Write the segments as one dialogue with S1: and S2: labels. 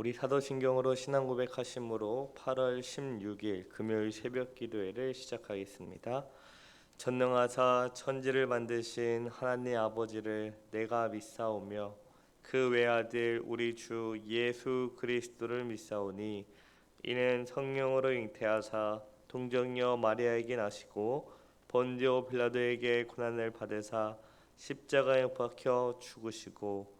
S1: 우리 사도신경으로 신앙 고백하심으로 8월 16일 금요일 새벽 기도회를 시작하겠습니다. 전능하사 천지를 만드신 하나님 아버지를 내가 믿사오며 그 외아들 우리 주 예수 그리스도를 믿사오니 이는 성령으로 잉태하사 동정녀 마리아에게 나시고 본디오 빌라도에게 고난을 받으사 십자가에 못 박혀 죽으시고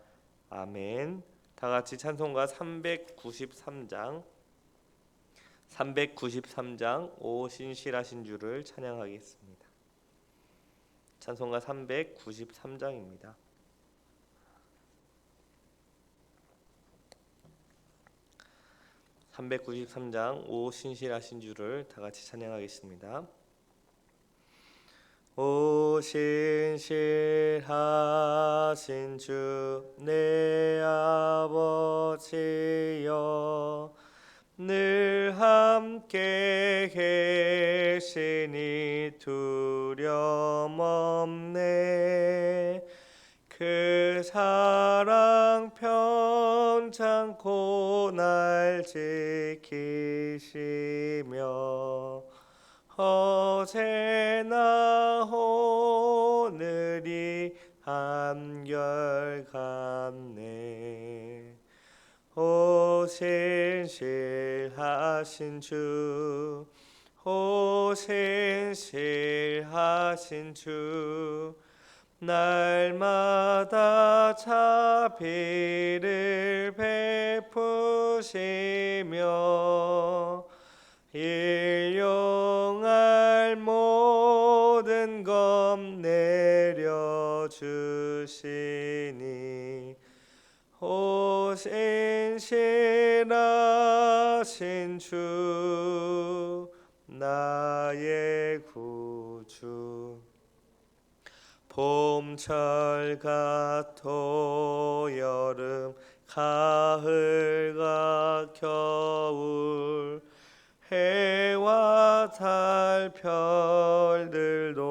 S1: 아멘. 다 같이 찬송가 393장 393장 오 신실하신 주를 찬양하겠습니다. 찬송가 393장입니다. (393장) 오 신실하신 주를 다 같이 찬양하겠습니다. 오 신실하신 주 내 아버지여 늘 함께 계시니 두려움 없네. 그 사랑 편찮고 날 지키시며 어제나 오늘이 한결같네. 오 신실하신 주, 오 신실하신 주, 날마다 자비를 베푸시며 일용할 모든 것 내려주시니 오 신실하신 주 나의 구주. 봄철 같고 여름 가을과 겨울 해와 달 별들도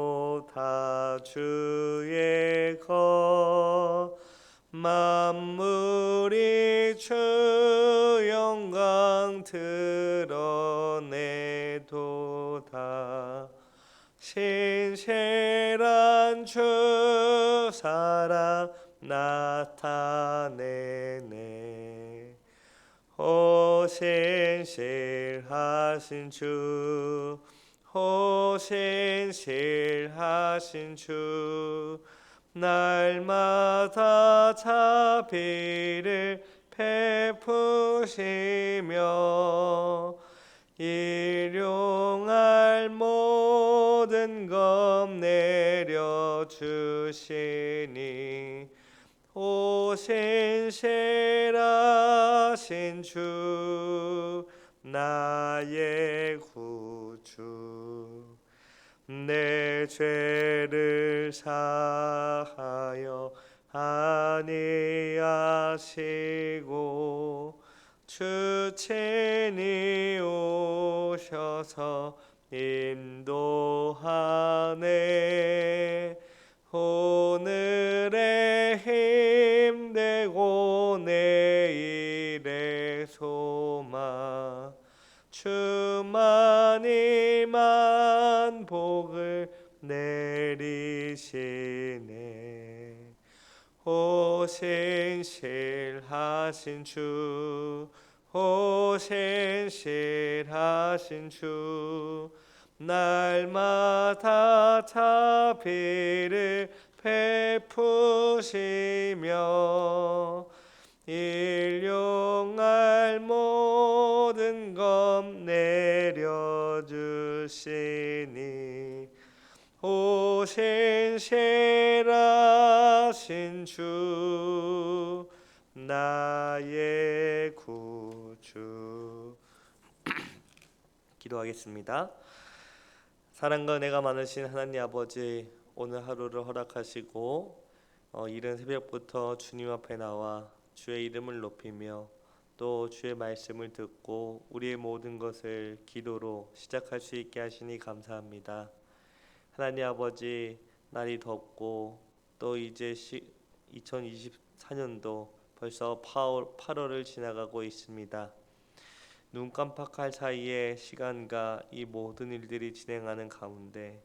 S1: 다 주의 것 만물이 주 영광 드러내도다. 신실한 주 사랑 나타내네. 오 신실 하신 주, 오 신실하신 주, 날마다 자비를 베푸시며 일용할 모든 것 내려주시니 오 신실하신 주 나의 구주 내 죄를 사하여 아니하시고 주 친히 오셔서 인도하네. 오늘의 힘 주만이만 복을 내리시네. 오 신실하신 주, 오 신실하신 주, 날마다 자비를 베푸시며 일용할 모든 것 내려주시니 오 신실하신 주 나의 구주 기도하겠습니다. 사랑과 은혜가 많으신 하나님 아버지 오늘 하루를 허락하시고 어, 이른 새벽부터 주님 앞에 나와 주의 이름을 높이며 또 주의 말씀을 듣고 우리의 모든 것을 기도로 시작할 수 있게 하시니 감사합니다. 하나님 아버지 날이 덥고 또 이제 2024년도 벌써 8월을 지나가고 있습니다. 눈 깜빡할 사이에 시간과 이 모든 일들이 진행하는 가운데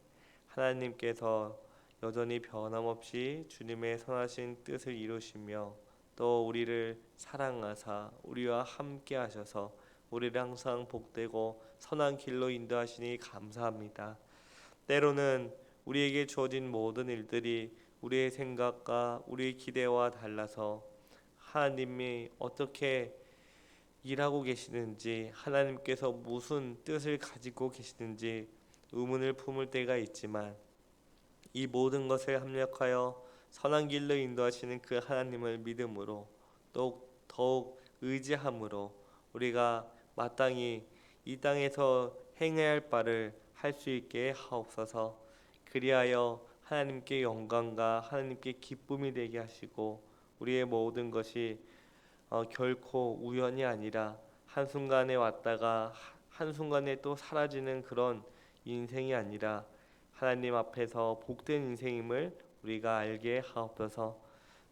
S1: 하나님께서 여전히 변함없이 주님의 선하신 뜻을 이루시며 또 우리를 사랑하사 우리와 함께 하셔서 우리를 항상 복되고 선한 길로 인도하시니 감사합니다. 때로는 우리에게 주어진 모든 일들이 우리의 생각과 우리의 기대와 달라서 하나님이 어떻게 일하고 계시는지 하나님께서 무슨 뜻을 가지고 계시는지 의문을 품을 때가 있지만 이 모든 것을 합력하여 선한 길로 인도하시는 그 하나님을 믿음으로 또 더욱 의지함으로 우리가 마땅히 이 땅에서 행해야 할 바를 할 수 있게 하옵소서. 그리하여 하나님께 영광과 하나님께 기쁨이 되게 하시고 우리의 모든 것이 어, 결코 우연이 아니라 한순간에 왔다가 한순간에 또 사라지는 그런 인생이 아니라 하나님 앞에서 복된 인생임을 우리가 알게 하옵소서.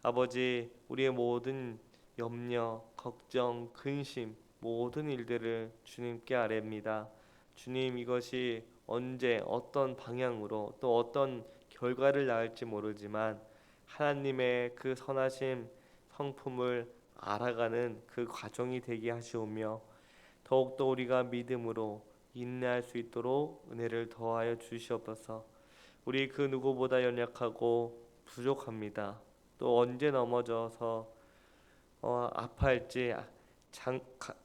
S1: 아버지, 우리의 모든 염려, 걱정, 근심, 모든 일들을 주님께 아뢰입니다. 주님 이것이 언제 어떤 방향으로 또 어떤 결과를 낳을지 모르지만 하나님의 그 선하심 성품을 알아가는 그 과정이 되게 하시오며 더욱더 우리가 믿음으로 인내할 수 있도록 은혜를 더하여 주시옵소서. 우리 그 누구보다 연약하고 부족합니다. 또 언제 넘어져서 어, 아파할지 장, 가,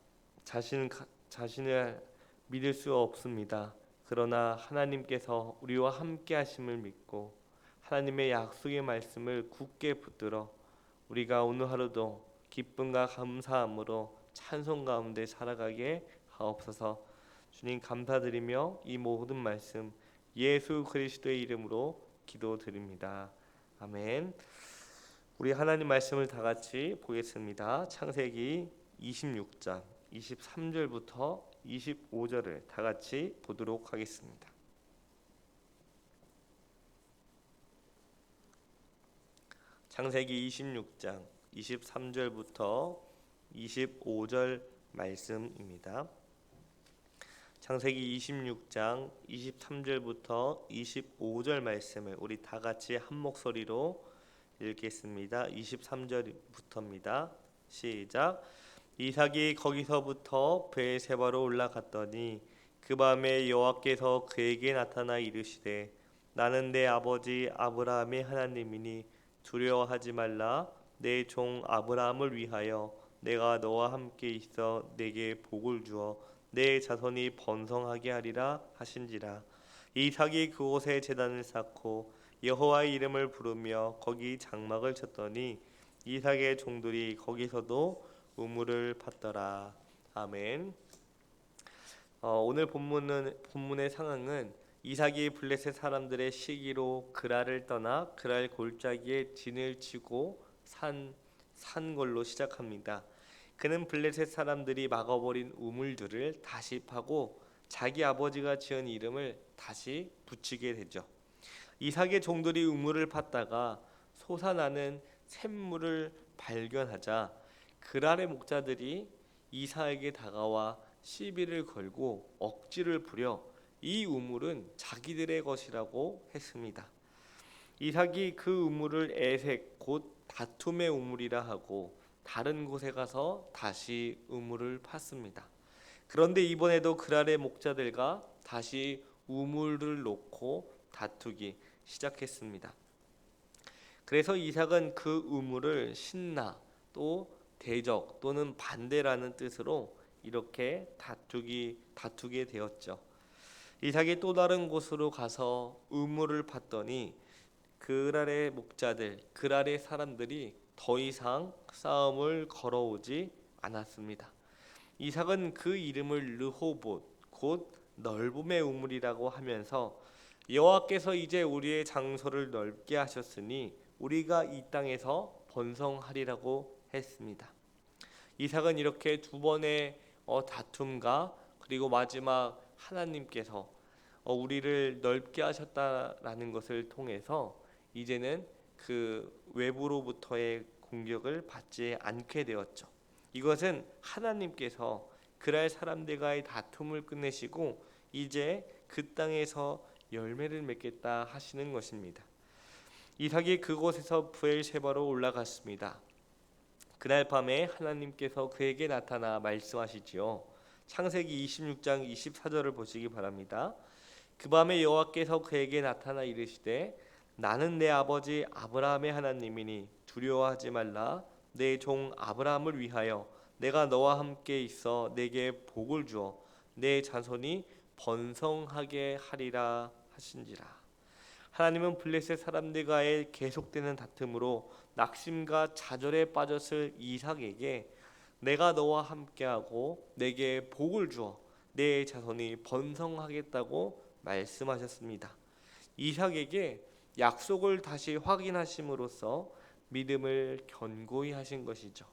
S1: 자신 자신을 믿을 수 없습니다. 그러나 하나님께서 우리와 함께 하심을 믿고 하나님의 약속의 말씀을 굳게 붙들어 우리가 오늘 하루도 기쁨과 감사함으로 찬송 가운데 살아가게 하옵소서. 주님 감사드리며 이 모든 말씀 예수 그리스도의 이름으로 기도드립니다. 아멘. 우리 하나님 말씀을 다 같이 보겠습니다. 창세기 26장 23절부터 25절을 다 같이 보도록 하겠습니다. 창세기 26장 23절부터 25절 말씀입니다. 창세기 26장 23절부터 25절 말씀을 우리 다 같이 한 목소리로 읽겠습니다. 23절부터입니다. 시작. 이삭이 거기서부터 베세바로 올라갔더니 그 밤에 여호와께서 그에게 나타나 이르시되 나는 내 아버지 아브라함의 하나님이니 두려워하지 말라 내 종 아브라함을 위하여 내가 너와 함께 있어 내게 복을 주어 내 자손이 번성하게 하리라 하신지라 이삭이 그곳에 제단을 쌓고 여호와의 이름을 부르며 거기 장막을 쳤더니 이삭의 종들이 거기서도 우물을 팠더라 아멘. 어, 오늘 본문은 본문의 상황은 이삭이 블레셋 사람들의 시기로 그랄을 떠나 그랄 골짜기에 진을 치고 산, 산 걸로 시작합니다. 그는 블레셋 사람들이 막아버린 우물들을 다시 파고 자기 아버지가 지은 이름을 다시 붙이게 되죠. 이삭의 종들이 우물을 팠다가 솟아나는 샘물을 발견하자 그랄의 목자들이 이삭에게 다가와 시비를 걸고 억지를 부려 이 우물은 자기들의 것이라고 했습니다. 이삭이 그 우물을 에색 곧 다툼의 우물이라 하고 다른 곳에 가서 다시 우물을 팠습니다. 그런데 이번에도 그랄의 목자들과 다시 우물을 놓고 다투기 시작했습니다. 그래서 이삭은 그 우물을 신나 또 대적 또는 반대라는 뜻으로 이렇게 다투기 다투게 되었죠. 이삭이 또 다른 곳으로 가서 우물을 팠더니 그랄의 목자들, 그랄의 사람들이 더 이상 싸움을 걸어오지 않았습니다. 이삭은 그 이름을 르호봇 곧 넓음의 우물이라고 하면서 여호와께서 이제 우리의 장소를 넓게 하셨으니 우리가 이 땅에서 번성하리라고 했습니다. 이삭은 이렇게 두 번의 어, 다툼과 그리고 마지막 하나님께서 어, 우리를 넓게 하셨다라는 것을 통해서 이제는 그 외부로부터의 공격을 받지 않게 되었죠. 이것은 하나님께서 그랄 사람들과의 다툼을 끝내시고 이제 그 땅에서 열매를 맺겠다 하시는 것입니다. 이삭이 그곳에서 부엘셰바로 올라갔습니다. 그날 밤에 하나님께서 그에게 나타나 말씀하시지요. 창세기 26장 24절을 보시기 바랍니다. 그 밤에 여호와께서 그에게 나타나 이르시되 나는 내 아버지 아브라함의 하나님이니 두려워하지 말라 내 종 아브라함을 위하여 내가 너와 함께 있어 내게 복을 주어 내 자손이 번성하게 하리라 하신지라 하나님은 블레셋 사람들과의 계속되는 다툼으로 낙심과 좌절에 빠졌을 이삭에게 내가 너와 함께하고 내게 복을 주어 내 자손이 번성하겠다고 말씀하셨습니다. 이삭에게 약속을 다시 확인하심으로써 믿음을 견고히 하신 것이죠.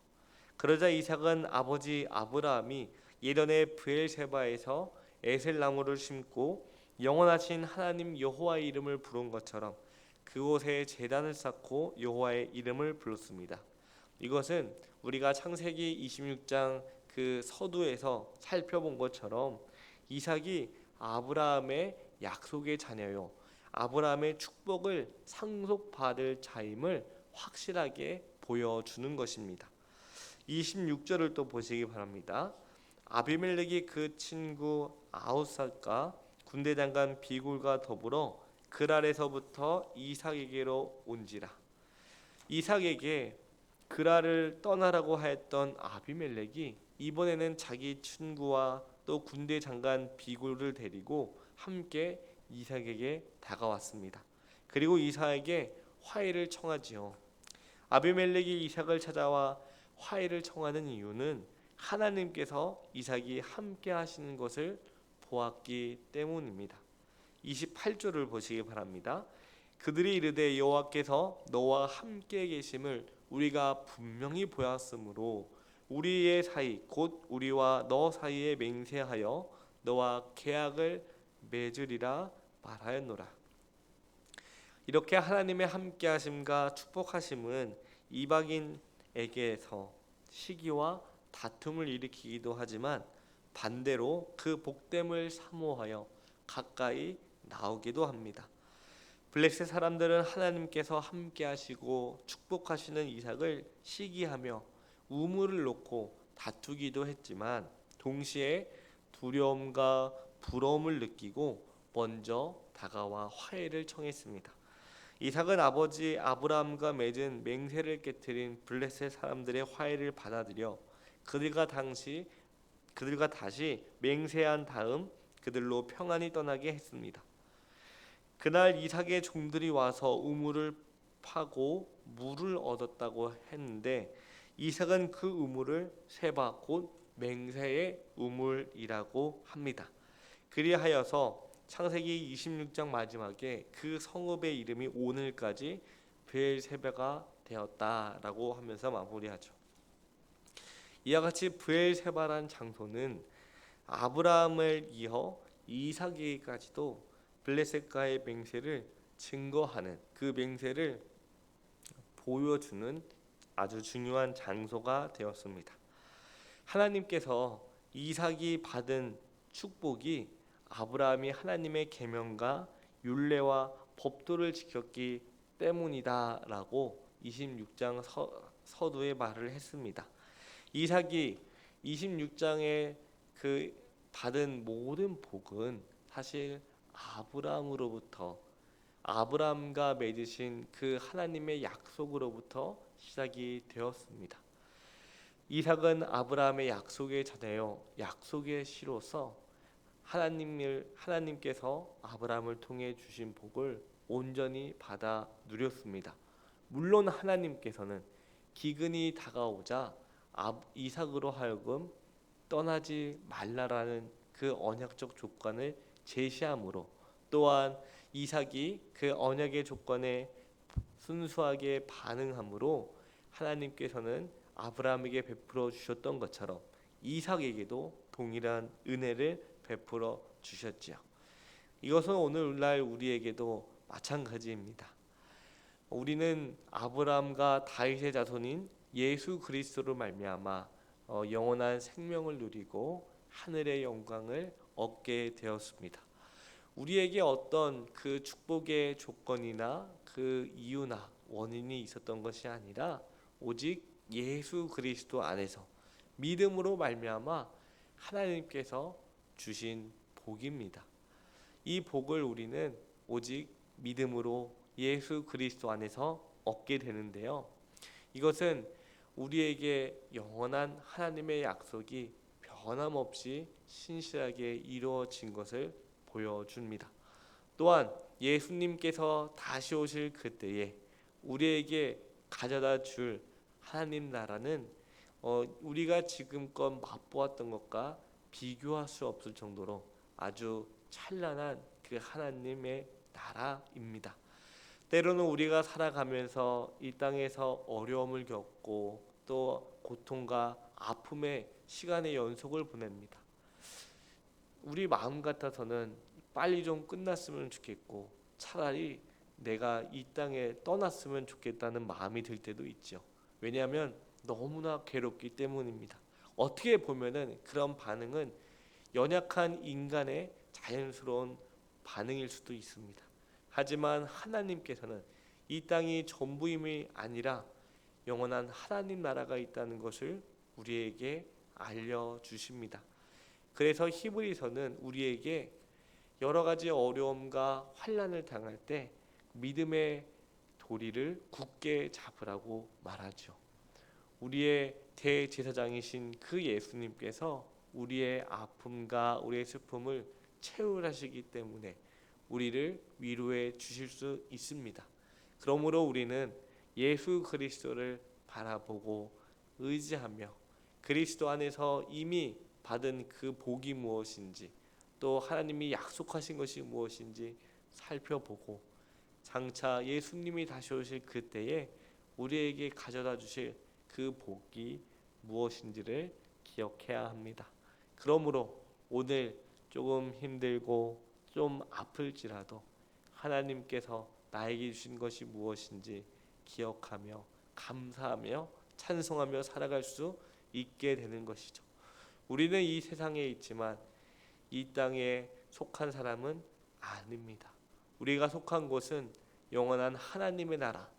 S1: 그러자 이삭은 아버지 아브라함이 예전에 브엘세바에서 에셀 나무를 심고 영원하신 하나님 여호와의 이름을 부른 것처럼 그곳에 제단을 쌓고 여호와의 이름을 불렀습니다. 이것은 우리가 창세기 26장 그 서두에서 살펴본 것처럼 이삭이 아브라함의 약속의 자녀요. 아브라함의 축복을 상속받을 자임을 확실하게 보여주는 것입니다. 26절을 또 보시기 바랍니다. 아비멜렉이 그 친구 아우삿과 군대 장관 비굴과 더불어 그랄에서부터 이삭에게로 온지라. 이삭에게 그랄을 떠나라고 하였던 아비멜렉이 이번에는 자기 친구와 또 군대 장관 비굴을 데리고 함께 이삭에게 다가왔습니다. 그리고 이삭에게 화해를 청하지요. 아비멜렉이 이삭을 찾아와 화해를 청하는 이유는 하나님께서 이삭이 함께 하시는 것을 보았기 때문입니다. 28절을 보시기 바랍니다. 그들이 이르되 여호와께서 너와 함께 계심을 우리가 분명히 보았으므로 우리의 사이 곧 우리와 너 사이에 맹세하여 너와 계약을 맺으리라 말하였노라. 이렇게 하나님의 함께하심과 축복하심은 이방인에게서 시기와 다툼을 일으키기도 하지만 반대로 그 복됨을 사모하여 가까이 나오기도 합니다. 블랙셋 사람들은 하나님께서 함께하시고 축복하시는 이삭을 시기하며 우물을 놓고 다투기도 했지만 동시에 두려움과 부러움을 느끼고 먼저 다가와 화해를 청했습니다. 이삭은 아버지 아브라함과 맺은 맹세를 깨뜨린 블레셋 사람들의 화해를 받아들여 그들과 당시 그들과 다시 맹세한 다음 그들로 평안히 떠나게 했습니다. 그날 이삭의 종들이 와서 우물을 파고 물을 얻었다고 했는데 이삭은 그 우물을 세바 곧 맹세의 우물이라고 합니다. 그리하여서 창세기 26장 마지막에 그 성읍의 이름이 오늘까지 브엘세바가 되었다라고 하면서 마무리하죠. 이와 같이 브엘세바란 장소는 아브라함을 이어 이삭에게까지도 블레셋과의 맹세를 증거하는 그 맹세를 보여주는 아주 중요한 장소가 되었습니다. 하나님께서 이삭이 받은 축복이 아브라함이 하나님의 계명과 율례와 법도를 지켰기 때문이다라고 26장 서, 서두에 말을 했습니다. 이삭이 26장에 그 받은 모든 복은 사실 아브라함으로부터 아브라함과 맺으신 그 하나님의 약속으로부터 시작이 되었습니다. 이삭은 아브라함의 약속의 자녀요 약속의 시로서 하나님을 하나님께서 아브라함을 통해 주신 복을 온전히 받아 누렸습니다. 물론 하나님께서는 기근이 다가오자 아- 이삭으로 하여금 떠나지 말라라는 그 언약적 조건을 제시함으로 또한 이삭이 그 언약의 조건에 순수하게 반응함으로 하나님께서는 아브라함에게 베풀어 주셨던 것처럼 이삭에게도 동일한 은혜를 베풀어 주셨지요. 이것은 오늘날 우리에게도 마찬가지입니다. 우리는 아브라함과 다윗의 자손인 예수 그리스도로 말미암아 어, 영원한 생명을 누리고 하늘의 영광을 얻게 되었습니다. 우리에게 어떤 그 축복의 조건이나 그 이유나 원인이 있었던 것이 아니라 오직 예수 그리스도 안에서 믿음으로 말미암아 하나님께서 주신 복입니다. 이 복을 우리는 오직 믿음으로 예수 그리스도 안에서 얻게 되는데요. 이것은 우리에게 영원한 하나님의 약속이 변함없이 신실하게 이루어진 것을 보여줍니다. 또한 예수님께서 다시 오실 그때에 우리에게 가져다 줄 하나님 나라는 어, 우리가 지금껏 맛보았던 것과 비교할 수 없을 정도로 아주 찬란한 그 하나님의 나라입니다. 때로는 우리가 살아가면서 이 땅에서 어려움을 겪고 또 고통과 아픔의 시간의 연속을 보냅니다. 우리 마음 같아서는 빨리 좀 끝났으면 좋겠고 차라리 내가 이 땅에 떠났으면 좋겠다는 마음이 들 때도 있죠. 왜냐하면 너무나 괴롭기 때문입니다. 어떻게 보면은 그런 반응은 연약한 인간의 자연스러운 반응일 수도 있습니다. 하지만 하나님께서는 이 땅이 전부임이 아니라 영원한 하나님 나라가 있다는 것을 우리에게 알려 주십니다. 그래서 히브리서는 우리에게 여러 가지 어려움과 환란을 당할 때 믿음의 도리를 굳게 잡으라고 말하죠. 우리의 대제사장이신 그 예수님께서 우리의 아픔과 우리의 슬픔을 채울하시기 때문에 우리를 위로해 주실 수 있습니다. 그러므로 우리는 예수 그리스도를 바라보고 의지하며 그리스도 안에서 이미 받은 그 복이 무엇인지 또 하나님이 약속하신 것이 무엇인지 살펴보고 장차 예수님이 다시 오실 그때에 우리에게 가져다 주실 그 복이 무엇인지를 기억해야 합니다. 그러므로 오늘 조금 힘들고 좀 아플지라도 하나님께서 나에게 주신 것이 무엇인지 기억하며 감사하며 찬송하며 살아갈 수 있게 되는 것이죠. 우리는 이 세상에 있지만 이 땅에 속한 사람은 아닙니다. 우리가 속한 곳은 영원한 하나님의 나라,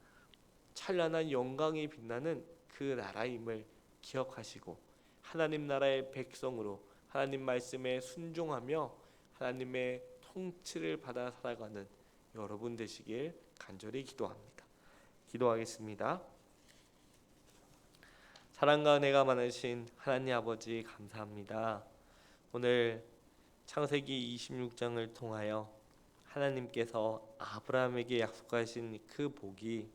S1: 찬란한 영광이 빛나는 그 나라임을 기억하시고 하나님 나라의 백성으로 하나님 말씀에 순종하며 하나님의 통치를 받아 살아가는 여러분 되시길 간절히 기도합니다. 기도하겠습니다. 사랑과 은혜가 많으신 하나님 아버지 감사합니다. 오늘 창세기 26장을 통하여 하나님께서 아브라함에게 약속하신 그 복이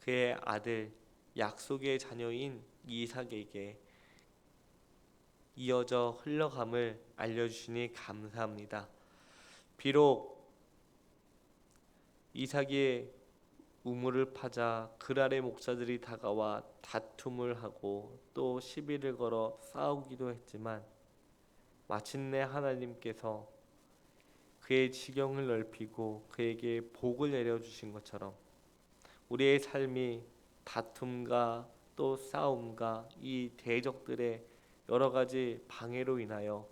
S1: 그의 아들 약속의 자녀인 이삭에게 이어져 흘러감을 알려주시니 감사합니다. 비록 이삭의 우물을 파자 그랄의 목사들이 다가와 다툼을 하고 또 시비를 걸어 싸우기도 했지만 마침내 하나님께서 그의 지경을 넓히고 그에게 복을 내려 주신 것처럼 우리의 삶이 다툼과 또 싸움과 이 대적들의 여러 가지 방해로 인하여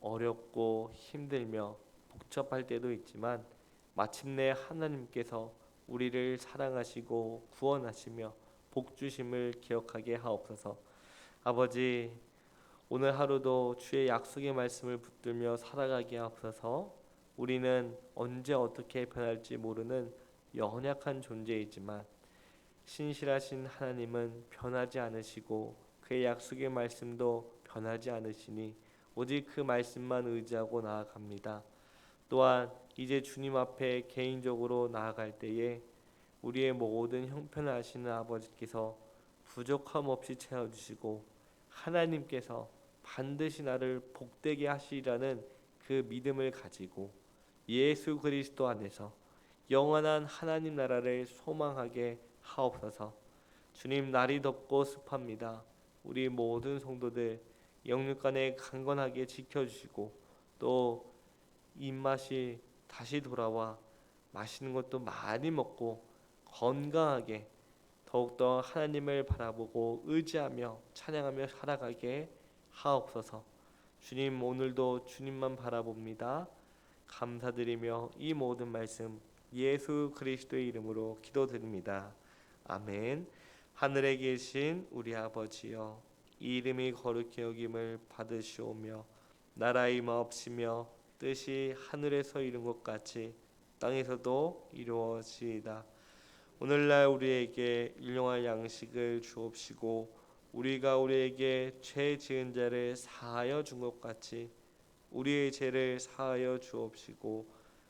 S1: 어렵고 힘들며 복잡할 때도 있지만 마침내 하나님께서 우리를 사랑하시고 구원하시며 복 주심을 기억하게 하옵소서. 아버지 오늘 하루도 주의 약속의 말씀을 붙들며 살아가게 하옵소서. 우리는 언제 어떻게 변할지 모르는 연약한 존재이지만 신실하신 하나님은 변하지 않으시고 그의 약속의 말씀도 변하지 않으시니 오직 그 말씀만 의지하고 나아갑니다. 또한 이제 주님 앞에 개인적으로 나아갈 때에 우리의 모든 형편을 아시는 아버지께서 부족함 없이 채워주시고 하나님께서 반드시 나를 복되게 하시리라는 그 믿음을 가지고 예수 그리스도 안에서 영원한 하나님 나라를 소망하게 하옵소서. 주님 날이 덥고 습합니다. 우리 모든 성도들 영육간에 강건하게 지켜주시고 또 입맛이 다시 돌아와 맛있는 것도 많이 먹고 건강하게 더욱더 하나님을 바라보고 의지하며 찬양하며 살아가게 하옵소서. 주님 오늘도 주님만 바라봅니다. 감사드리며 이 모든 말씀 예수 그리스도의 이름으로 기도드립니다. 아멘. 하늘에 계신 우리 아버지여 이 이름이 거룩히 여김을 받으시오며 나라의 마옵시며 뜻이 하늘에서 이룬 것 같이 땅에서도 이루어지이다. 오늘날 우리에게 일용할 양식을 주옵시고 우리가 우리에게 죄 지은 자를 사하여 준 것 같이 우리의 죄를 사하여 주옵시고